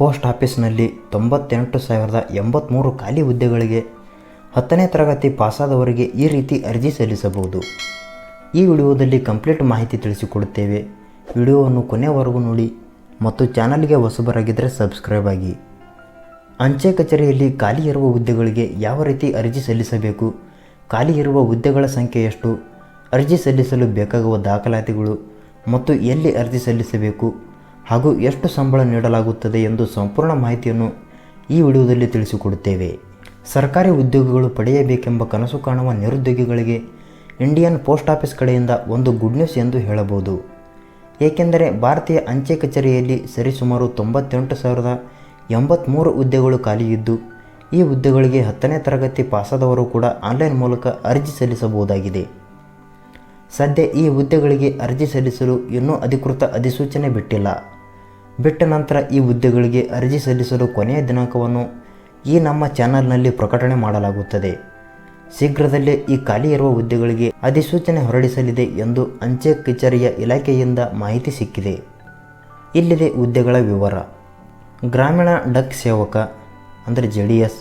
Post ಆಫೀಸ್ನಲ್ಲಿ ತೊಂಬತ್ತೆಂಟು ಸಾವಿರದ ಎಂಬತ್ತ್ಮೂರು ಖಾಲಿ ಹುದ್ದೆಗಳಿಗೆ ಹತ್ತನೇ ತರಗತಿ ಪಾಸಾದವರಿಗೆ ಈ ರೀತಿ ಅರ್ಜಿ ಸಲ್ಲಿಸಬಹುದು. ಈ ವಿಡಿಯೋದಲ್ಲಿ ಕಂಪ್ಲೀಟ್ ಮಾಹಿತಿ ತಿಳಿಸಿಕೊಡುತ್ತೇವೆ. ವಿಡಿಯೋವನ್ನು ಕೊನೆಯವರೆಗೂ ನೋಡಿ ಮತ್ತು ಚಾನಲ್ಗೆ ಹೊಸಬರಾಗಿದ್ದರೆ ಸಬ್ಸ್ಕ್ರೈಬ್ ಆಗಿ. ಅಂಚೆ ಕಚೇರಿಯಲ್ಲಿ ಖಾಲಿ ಇರುವ ಹುದ್ದೆಗಳಿಗೆ ಯಾವ ರೀತಿ ಅರ್ಜಿ ಸಲ್ಲಿಸಬೇಕು, ಖಾಲಿ ಇರುವ ಹುದ್ದೆಗಳ ಸಂಖ್ಯೆ ಎಷ್ಟು, ಅರ್ಜಿ ಸಲ್ಲಿಸಲು ಬೇಕಾಗುವ ದಾಖಲಾತಿಗಳು ಮತ್ತು ಎಲ್ಲಿ ಅರ್ಜಿ ಸಲ್ಲಿಸಬೇಕು ಹಾಗೂ ಎಷ್ಟು ಸಂಬಳ ನೀಡಲಾಗುತ್ತದೆ ಎಂದು ಸಂಪೂರ್ಣ ಮಾಹಿತಿಯನ್ನು ಈ ವಿಡಿಯೋದಲ್ಲಿ ತಿಳಿಸಿಕೊಡುತ್ತೇವೆ. ಸರ್ಕಾರಿ ಉದ್ಯೋಗಗಳು ಪಡೆಯಬೇಕೆಂಬ ಕನಸು ಕಾಣುವ ನಿರುದ್ಯೋಗಿಗಳಿಗೆ ಇಂಡಿಯನ್ ಪೋಸ್ಟ್ ಆಫೀಸ್ ಕಡೆಯಿಂದ ಒಂದು ಗುಡ್ ನ್ಯೂಸ್ ಎಂದು ಹೇಳಬಹುದು. ಏಕೆಂದರೆ ಭಾರತೀಯ ಅಂಚೆ ಕಚೇರಿಯಲ್ಲಿ ಸರಿಸುಮಾರು ತೊಂಬತ್ತೆಂಟು ಸಾವಿರದ ಎಂಬತ್ತ್ಮೂರು ಹುದ್ದೆಗಳು ಖಾಲಿಯಿದ್ದು, ಈ ಹುದ್ದೆಗಳಿಗೆ ಹತ್ತನೇ ತರಗತಿ ಪಾಸಾದವರು ಕೂಡ ಆನ್ಲೈನ್ ಮೂಲಕ ಅರ್ಜಿ ಸಲ್ಲಿಸಬಹುದಾಗಿದೆ. ಸದ್ಯ ಈ ಹುದ್ದೆಗಳಿಗೆ ಅರ್ಜಿ ಸಲ್ಲಿಸಲು ಇನ್ನೂ ಅಧಿಕೃತ ಅಧಿಸೂಚನೆ ಬಿಟ್ಟಿಲ್ಲ. ಬಿಟ್ಟ ನಂತರ ಈ ಹುದ್ದೆಗಳಿಗೆ ಅರ್ಜಿ ಸಲ್ಲಿಸಲು ಕೊನೆಯ ದಿನಾಂಕವನ್ನು ಈ ನಮ್ಮ ಚಾನಲ್ನಲ್ಲಿ ಪ್ರಕಟಣೆ ಮಾಡಲಾಗುತ್ತದೆ. ಶೀಘ್ರದಲ್ಲೇ ಈ ಖಾಲಿ ಇರುವ ಹುದ್ದೆಗಳಿಗೆ ಅಧಿಸೂಚನೆ ಹೊರಡಿಸಲಿದೆ ಎಂದು ಅಂಚೆ ಕಚೇರಿಯ ಇಲಾಖೆಯಿಂದ ಮಾಹಿತಿ ಸಿಕ್ಕಿದೆ. ಇಲ್ಲಿದೆ ಹುದ್ದೆಗಳ ವಿವರ. ಗ್ರಾಮೀಣ ಡಕ್ ಸೇವಕ ಅಂದರೆ J D S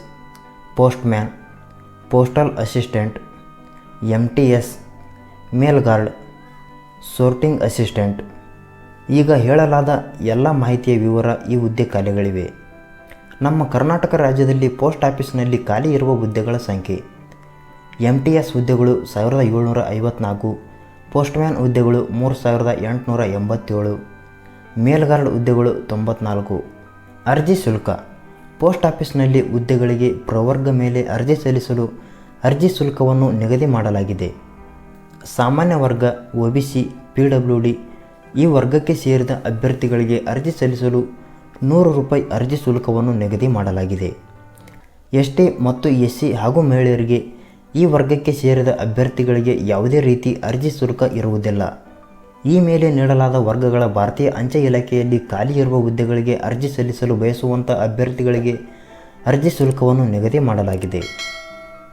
postman, postal assistant M T S mail guard, sorting assistant ಈಗ ಹೇಳಲಾದ ಎಲ್ಲ ಮಾಹಿತಿಯ ವಿವರ ಈ ಹುದ್ದೆ ಖಾಲಿಗಳಿವೆ. ನಮ್ಮ ಕರ್ನಾಟಕ ರಾಜ್ಯದಲ್ಲಿ ಪೋಸ್ಟ್ ಆಫೀಸ್ನಲ್ಲಿ ಖಾಲಿ ಇರುವ ಹುದ್ದೆಗಳ ಸಂಖ್ಯೆ. ಎಂ ಟಿ ಎಸ್ ಹುದ್ದೆಗಳು ಸಾವಿರದ ಏಳ್ನೂರ ಐವತ್ನಾಲ್ಕು ಪೋಸ್ಟ್ಮ್ಯಾನ್ ಹುದ್ದೆಗಳು ಮೂರು ಸಾವಿರದ ಎಂಟುನೂರ ಎಂಬತ್ತೇಳು, ಮೇಲ್ಗಾರ್ಡ್ ಹುದ್ದೆಗಳು ತೊಂಬತ್ನಾಲ್ಕು. ಅರ್ಜಿ ಶುಲ್ಕ. ಪೋಸ್ಟ್ ಆಫೀಸ್ನಲ್ಲಿ ಹುದ್ದೆಗಳಿಗೆ ಪ್ರವರ್ಗ ಮೇಲೆ ಅರ್ಜಿ ಸಲ್ಲಿಸಲು ಅರ್ಜಿ ಶುಲ್ಕವನ್ನು ನಿಗದಿ ಮಾಡಲಾಗಿದೆ. ಸಾಮಾನ್ಯ ವರ್ಗ O B C, P W D ಈ ವರ್ಗಕ್ಕೆ ಸೇರಿದ ಅಭ್ಯರ್ಥಿಗಳಿಗೆ ಅರ್ಜಿ ಸಲ್ಲಿಸಲು ನೂರು ರೂಪಾಯಿ ಅರ್ಜಿ ಶುಲ್ಕವನ್ನು ನಿಗದಿ ಮಾಡಲಾಗಿದೆ. ಎಸ್ ಟಿ ಮತ್ತು ಎಸ್ ಸಿ ಹಾಗೂ ಮಹಿಳೆಯರಿಗೆ ಈ ವರ್ಗಕ್ಕೆ ಸೇರಿದ ಅಭ್ಯರ್ಥಿಗಳಿಗೆ ಯಾವುದೇ ರೀತಿ ಅರ್ಜಿ ಶುಲ್ಕ ಇರುವುದಿಲ್ಲ. ಈ ಮೇಲೆ ನೀಡಲಾದ ವರ್ಗಗಳ ಭಾರತೀಯ ಅಂಚೆ ಇಲಾಖೆಯಲ್ಲಿ ಖಾಲಿ ಇರುವ ಹುದ್ದೆಗಳಿಗೆ ಅರ್ಜಿ ಸಲ್ಲಿಸಲು ಬಯಸುವಂಥ ಅಭ್ಯರ್ಥಿಗಳಿಗೆ ಅರ್ಜಿ ಶುಲ್ಕವನ್ನು ನಿಗದಿ ಮಾಡಲಾಗಿದೆ.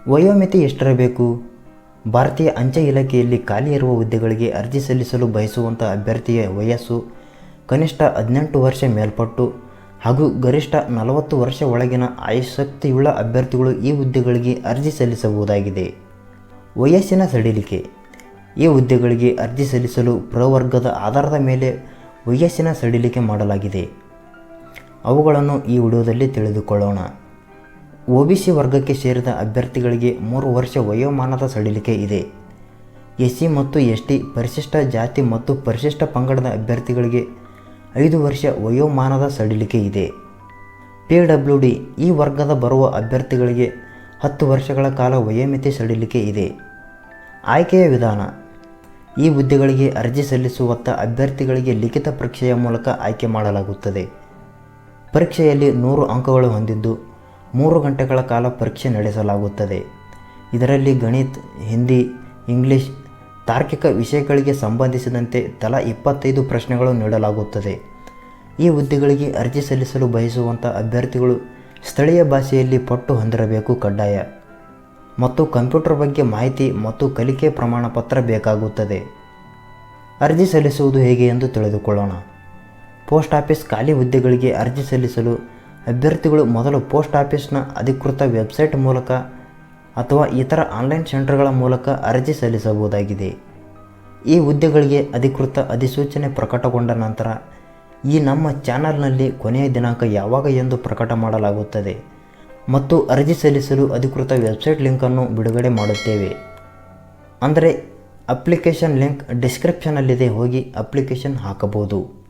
ವಯೋಮಿತಿ ಎಷ್ಟಿರಬೇಕು? ಭಾರತೀಯ ಅಂಚೆ ಇಲಾಖೆಯಲ್ಲಿ ಖಾಲಿ ಇರುವ ಹುದ್ದೆಗಳಿಗೆ ಅರ್ಜಿ ಸಲ್ಲಿಸಲು ಬಯಸುವಂಥ ಅಭ್ಯರ್ಥಿಯ ವಯಸ್ಸು ಕನಿಷ್ಠ ಹದಿನೆಂಟು ವರ್ಷ ಮೇಲ್ಪಟ್ಟು ಹಾಗೂ ಗರಿಷ್ಠ ನಲವತ್ತು ವರ್ಷ ಒಳಗಿನ ಆಯಶಕ್ತಿಯುಳ್ಳ ಅಭ್ಯರ್ಥಿಗಳು ಈ ಹುದ್ದೆಗಳಿಗೆ ಅರ್ಜಿ ಸಲ್ಲಿಸಬಹುದಾಗಿದೆ. ವಯಸ್ಸಿನ ಸಡಿಲಿಕೆ. ಈ ಹುದ್ದೆಗಳಿಗೆ ಅರ್ಜಿ ಸಲ್ಲಿಸಲು ಪ್ರವರ್ಗದ ಆಧಾರದ ಮೇಲೆ ವಯಸ್ಸಿನ ಸಡಿಲಿಕೆ ಮಾಡಲಾಗಿದೆ. ಅವುಗಳನ್ನು ಈ ವಿಡಿಯೋದಲ್ಲಿ ತಿಳಿದುಕೊಳ್ಳೋಣ. ಒ ಬಿ ಸಿ ವರ್ಗಕ್ಕೆ ಸೇರಿದ ಅಭ್ಯರ್ಥಿಗಳಿಗೆ ಮೂರು ವರ್ಷ ವಯೋಮಾನದ ಸಡಿಲಿಕೆ ಇದೆ. ಎಸ್ಸಿ ಮತ್ತು ಎಸ್ ಟಿ ಪರಿಶಿಷ್ಟ ಜಾತಿ ಮತ್ತು ಪರಿಶಿಷ್ಟ ಪಂಗಡದ ಅಭ್ಯರ್ಥಿಗಳಿಗೆ ಐದು ವರ್ಷ ವಯೋಮಾನದ ಸಡಿಲಿಕೆ ಇದೆ. ಪಿ ಡಬ್ಲ್ಯೂ ಡಿ ಈ ವರ್ಗದ ಬರುವ ಅಭ್ಯರ್ಥಿಗಳಿಗೆ ಹತ್ತು ವರ್ಷಗಳ ಕಾಲ ವಯೋಮಿತಿ ಸಡಿಲಿಕೆ ಇದೆ. ಆಯ್ಕೆಯ ವಿಧಾನ, ಈ ಹುದ್ದೆಗಳಿಗೆ ಅರ್ಜಿ ಸಲ್ಲಿಸುವತ್ತ ಅಭ್ಯರ್ಥಿಗಳಿಗೆ ಲಿಖಿತ ಪರೀಕ್ಷೆಯ ಮೂಲಕ ಆಯ್ಕೆ ಮಾಡಲಾಗುತ್ತದೆ. ಪರೀಕ್ಷೆಯಲ್ಲಿ ನೂರು ಅಂಕಗಳು ಹೊಂದಿದ್ದು ಮೂರು ಗಂಟೆಗಳ ಕಾಲ ಪರೀಕ್ಷೆ ನಡೆಸಲಾಗುತ್ತದೆ. ಇದರಲ್ಲಿ ಗಣಿತ, ಹಿಂದಿ, ಇಂಗ್ಲಿಷ್, ತಾರ್ಕಿಕ ವಿಷಯಗಳಿಗೆ ಸಂಬಂಧಿಸಿದಂತೆ ತಲಾ ಇಪ್ಪತ್ತೈದು ಪ್ರಶ್ನೆಗಳು ನೀಡಲಾಗುತ್ತದೆ. ಈ ಹುದ್ದೆಗಳಿಗೆ ಅರ್ಜಿ ಸಲ್ಲಿಸಲು ಬಯಸುವಂಥ ಅಭ್ಯರ್ಥಿಗಳು ಸ್ಥಳೀಯ ಭಾಷೆಯಲ್ಲಿ ಪಟ್ಟು ಹೊಂದಿರಬೇಕು ಕಡ್ಡಾಯ. ಮತ್ತು ಕಂಪ್ಯೂಟರ್ ಬಗ್ಗೆ ಮಾಹಿತಿ ಮತ್ತು ಕಲಿಕೆ ಪ್ರಮಾಣ ಪತ್ರ ಬೇಕಾಗುತ್ತದೆ. ಅರ್ಜಿ ಸಲ್ಲಿಸುವುದು ಹೇಗೆ ಎಂದು ತಿಳಿದುಕೊಳ್ಳೋಣ. ಪೋಸ್ಟ್ ಆಫೀಸ್ ಖಾಲಿ ಹುದ್ದೆಗಳಿಗೆ ಅರ್ಜಿ ಸಲ್ಲಿಸಲು ಅಭ್ಯರ್ಥಿಗಳು ಮೊದಲು ಪೋಸ್ಟ್ ಆಫೀಸ್ನ ಅಧಿಕೃತ ವೆಬ್ಸೈಟ್ ಮೂಲಕ ಅಥವಾ ಇತರ ಆನ್ಲೈನ್ ಸೆಂಟರ್ಗಳ ಮೂಲಕ ಅರ್ಜಿ ಸಲ್ಲಿಸಬಹುದಾಗಿದೆ. ಈ ಹುದ್ದೆಗಳಿಗೆ ಅಧಿಕೃತ ಅಧಿಸೂಚನೆ ಪ್ರಕಟಗೊಂಡ ನಂತರ ಈ ನಮ್ಮ ಚಾನಲ್ನಲ್ಲಿ ಕೊನೆಯ ದಿನಾಂಕ ಯಾವಾಗ ಎಂದು ಪ್ರಕಟ ಮಾಡಲಾಗುತ್ತದೆ ಮತ್ತು ಅರ್ಜಿ ಸಲ್ಲಿಸಲು ಅಧಿಕೃತ ವೆಬ್ಸೈಟ್ ಲಿಂಕನ್ನು ಬಿಡುಗಡೆ ಮಾಡುತ್ತೇವೆ. ಅಂದರೆ ಅಪ್ಲಿಕೇಶನ್ ಲಿಂಕ್ ಡಿಸ್ಕ್ರಿಪ್ಷನಲ್ಲಿದೆ ಹೋಗಿ ಅಪ್ಲಿಕೇಶನ್ ಹಾಕಬಹುದು.